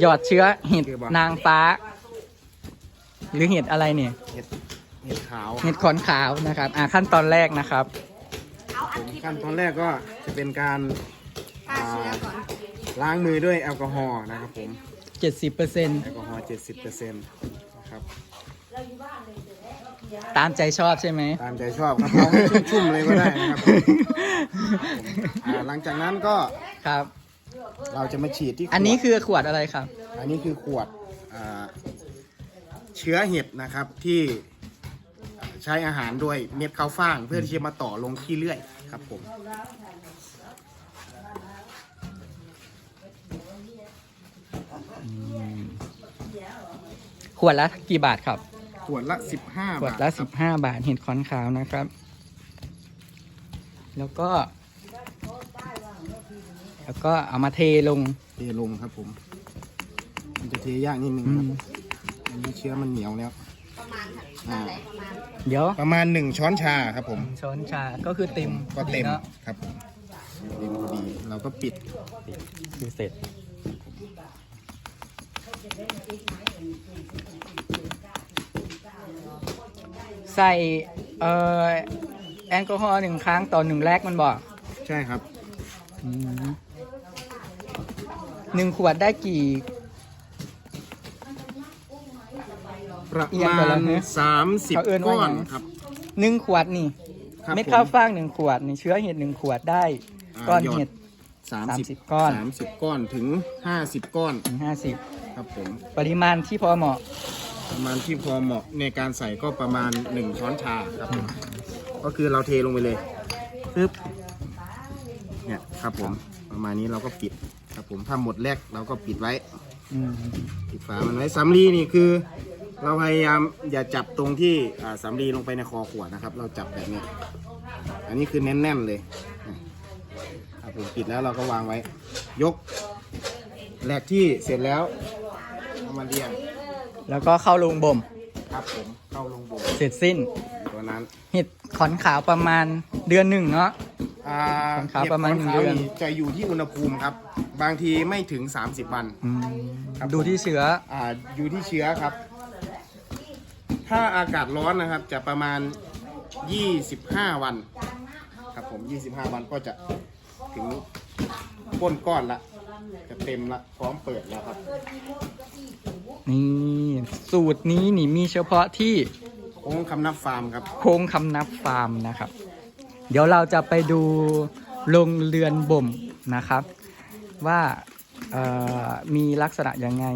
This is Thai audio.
หยอดเชื้อเห็ดนางฟ้า หรือเห็ดอะไรเนี่ยเห็ดเห็ดขาวเห็ดขอนขาวนะครับ อ่าขั้นตอนแรกนะครับผมขั้นตอนแรกก็จะเป็นการฆ่าเชื้อก่อนล้างมือด้วยแอลกอฮอล์นะครับผม70%แอลกอฮอล์70%นะครับตามใจชอบใช่ไหมตามใจชอบครับเอาให้ชุ่มๆเลยก็ได้นะครับอ่าหลังจากนั้นก็ครับ เราจะมาฉีดที่ขวดอันนี้คือขวดอะไรครับ อันนี้คือขวดอ่าเชื้อเห็ดนะครับที่ใช้อาหารโดยเม็ดข้าวฟ่าง เพื่อที่จะมาต่อลงขี้เลื่อยครับผมขวดละกี่บาทครับ ขวดละ15ขวดบาทละคสิรับบห้าบาทเห็ดขอนขาวนะครับ แล้วก็ แล้วก็เอามาเทลง เทลงครับผม มันจะเทยากนิดนึงอืครับมอันนี้เชื้อมันเหนียวแล้ว ประมาณเท่าไหร่ประมาณเดี๋ยวประมาณ1ช้อนชาครับผมช้อนชาก็คือเต็มก็เต็มพอดีนอะครับผมเต็มพอดีเราก็ปิดคือเสร็จ ใส่เอ่อแอลกอฮอล์หนึ่งครั้งต่อหนึ่งแรกมันบอกใช่ครับ อืม หนึ่งขวดได้กี่ ประอีกอย่างมาก่อนณแล้วนะเขาเอิ้น30ว่าก้อหยันง ครับ หนึ่งขวดนี่ครับเม็ดผมข้าวฟ่างหนึ่งขวดนี่เชื้อเห็ดหนึ่งขวดได้อ่าก้อนหยอดเห็ด30 30ก้อน30ก้อนถึง50ก้อนถึงห้าสิบครับผม ปริมาณที่พอเหมาะประมาณที่พอเหมาะในการใส่ก็ประมาณ 1 ช้อนชาครับผมก็คือเราเทลงไปเลยปึ๊บเนี่ยครับผมประมาณนี้เราก็ปิด ครับผมถ้าหมดแรกเราก็ปิดไว้ อืมปิดฝามันไว้สำลีนี่คือ เราพยายามอย่าจับตรงที่อ่าสำลีลงไปในคอขวดนะครับ เราจับแบบนี้ อันนี้คือแน่นๆเลยครับผมปิดแล้วเราก็วางไว้ ยกแหลกที่เสร็จแล้วเอามาเรียงแล้วก็เข้าลงบ่ม ครับผมเข้าลงโบเสร็จสิ้นตัวนั้น เห็ดขอนขาวประมาณเดือนหนึ่งเนาะ อ่าขาวประมาณห็ขหนึ่งเดือนจะอยู่ที่อุณหภูมิครับ บางทีไม่ถึง 30 วัน อืมครับดูที่เชื้ออ่าอยู่ที่เชื้อครับ ถ้าอากาศร้อนนะครับ จะประมาณ 25 วัน ครับผม 25 วันก็จะถึงก้นก้อนละ จะเต็มละ พร้อมเปิดแล้วครับ นี่สูตรนี้นี่มีเฉพาะที่โค้งคำนับฟาร์มครับ โค้งคำนับฟาร์มนะครับ เดี๋ยวเราจะไปดูโรงเรือนบ่มนะครับ ว่ามีลักษณะยังไง